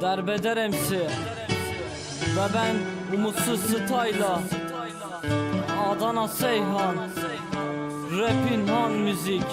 Derbeder MC Ve ben umutsuz style'la Adana Seyhan. Rapin Han müzik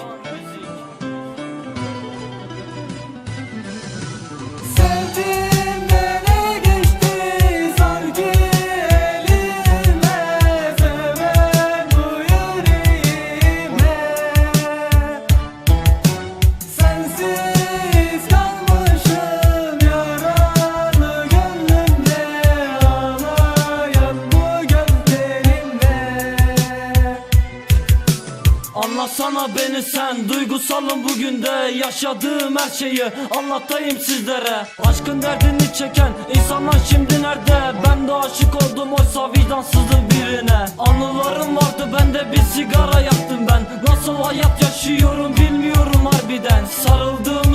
Anlatsana beni sen Duygusalım bugün de Yaşadığım her şeyi. Anlatayım sizlere. Aşkın derdini çeken insanlar şimdi nerede? Ben de aşık oldum oysa vicdansızım birine. Anılarım vardı bende bir sigara yaktım ben. Nasıl hayat yaşıyorum bilmiyorum harbiden. Sarıldığımız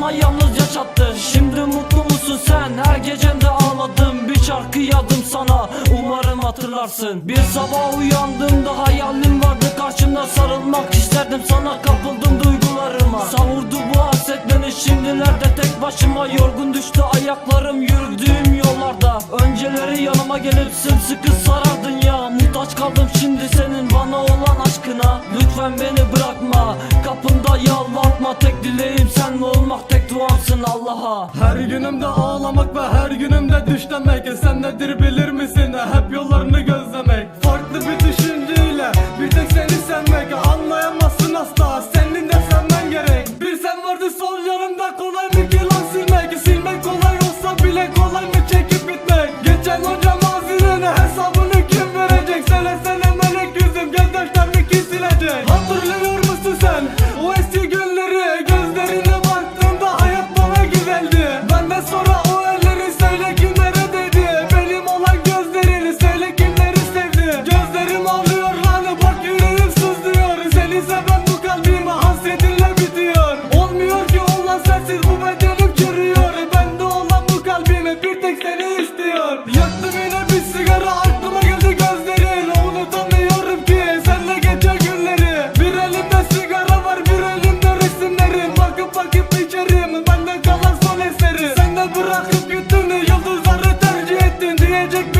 bana yalnız yaşattın Şimdi mutlu musun sen? Her gecende ağladım. Bir şarkı yazdım sana. Umarım hatırlarsın. Bir sabah uyandığımda hayalim vardı. Karşımda sarılmak isterdim. Sana kapıldım duygularıma. Savurdu bu hasret beni. Şimdilerde tek başıma Yorgun düştü. Ayaklarım yürüdüğüm yollarda. Önceleri yanıma gelip sımsıkı sarardın ya. Muhtaç kaldım şimdi senin bana olan aşkına. Lütfen beni bırakma. Kapımda yalvartma Tek dileğim senle olmak tek duamsın Allah'a. Her günümde ağlamak ve her günümde düş demek E Sen nedir bilir misin? Hep yollarını gözlemek. Farklı bir düşünceyle bir tek seni sevmek magic